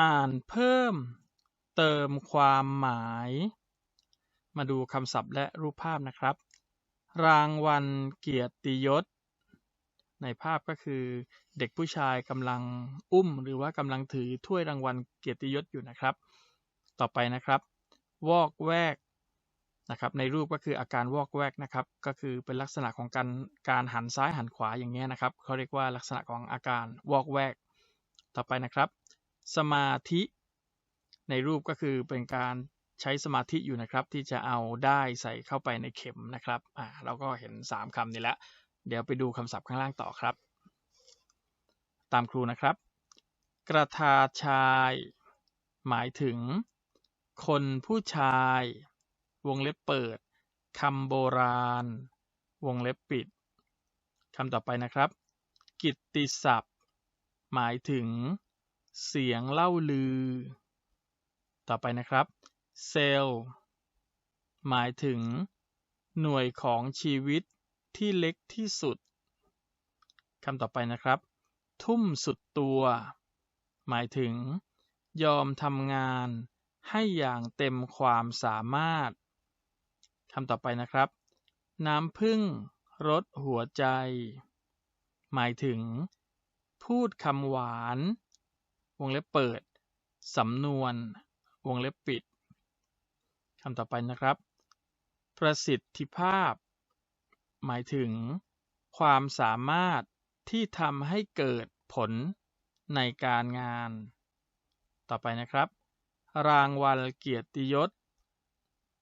อ่านเพิ่มเติมความหมาย มาดูคำศัพท์และรูปภาพนะครับ รางวัลเกียรติยศ ในภาพก็คือเด็กผู้ชายกำลังอุ้ม หรือว่ากำลังถือถ้วยรางวัลเกียรติยศอยู่นะครับ ต่อไปนะครับ วอกแวกนะครับ ในรูปก็คืออาการวอกแวกนะครับ ก็คือเป็นลักษณะของการการหันซ้ายหันขวาอย่างเงี้ยนะครับเขาเรียกว่าลักษณะของอาการวอกแวก ต่อไปนะครับ สมาธิ ในรูปก็คือเป็นการใช้สมาธิอยู่นะครับ ที่จะเอาได้ใส่เข้าไปในเข็มนะครับอ่าเราก็เห็น 3คำนี้แล้วเดี๋ยวไปดูคำศัพท์ข้างล่างต่อครับ ตามครูนะครับ กระทาชาย หมายถึง คนผู้ชาย วงเล็บเปิดคำโบราณ วงเล็บปิดคำต่อไปนะครับ กิตติศัพท์ หมายถึง เสียงเล่าลือ ต่อไปนะครับ เซลล์ หมายถึง หน่วยของชีวิตที่เล็กที่สุดคำต่อไปนะครับ ทุ่มสุดตัว หมายถึง ยอมทำงานให้อย่างเต็มความสามารถคำต่อไปนะครับ น้ำพึ่งรสหัวใจ หมายถึง พูดคำหวาน วงเล็บเปิด สำนวน วงเล็บปิดคำต่อไปนะครับ ประสิทธิภาพ หมายถึง ความสามารถที่ทำให้เกิดผลในการงาน ต่อไปนะครับ รางวัลเกียรติยศ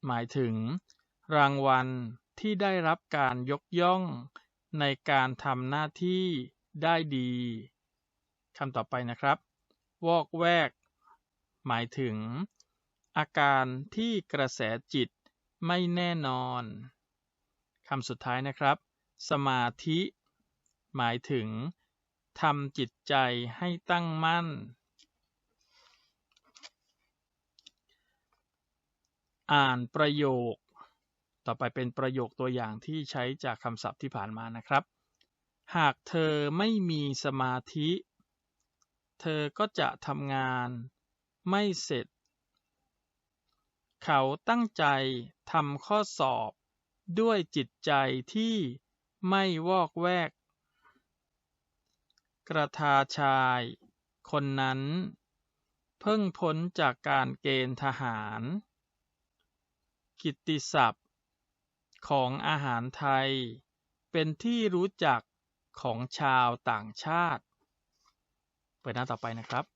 หมายถึง รางวัลที่ได้รับการยกย่องในการทำหน้าที่ได้ดีคำต่อไปนะครับ วอกแวก หมายถึง อาการที่กระแสจิตไม่แน่นอนคำสุดท้ายนะครับ สมาธิ หมายถึงทำจิตใจให้ตั้งมั่น อ่านประโยค ต่อไปเป็นประโยคตัวอย่างที่ใช้จากคำศัพท์ที่ผ่านมานะครับ หากเธอไม่มีสมาธิ เธอก็จะทำงานไม่เสร็จ เขาตั้งใจทำข้อสอบด้วยจิตใจที่ไม่วอกแวก กระทาชายคนนั้น เพิ่งพ้นจากการเกณฑ์ทหาร กิตติศัพท์ ของอาหารไทยเป็นที่รู้จักของชาวต่างชาติ เปิดหน้าต่อไปนะครับ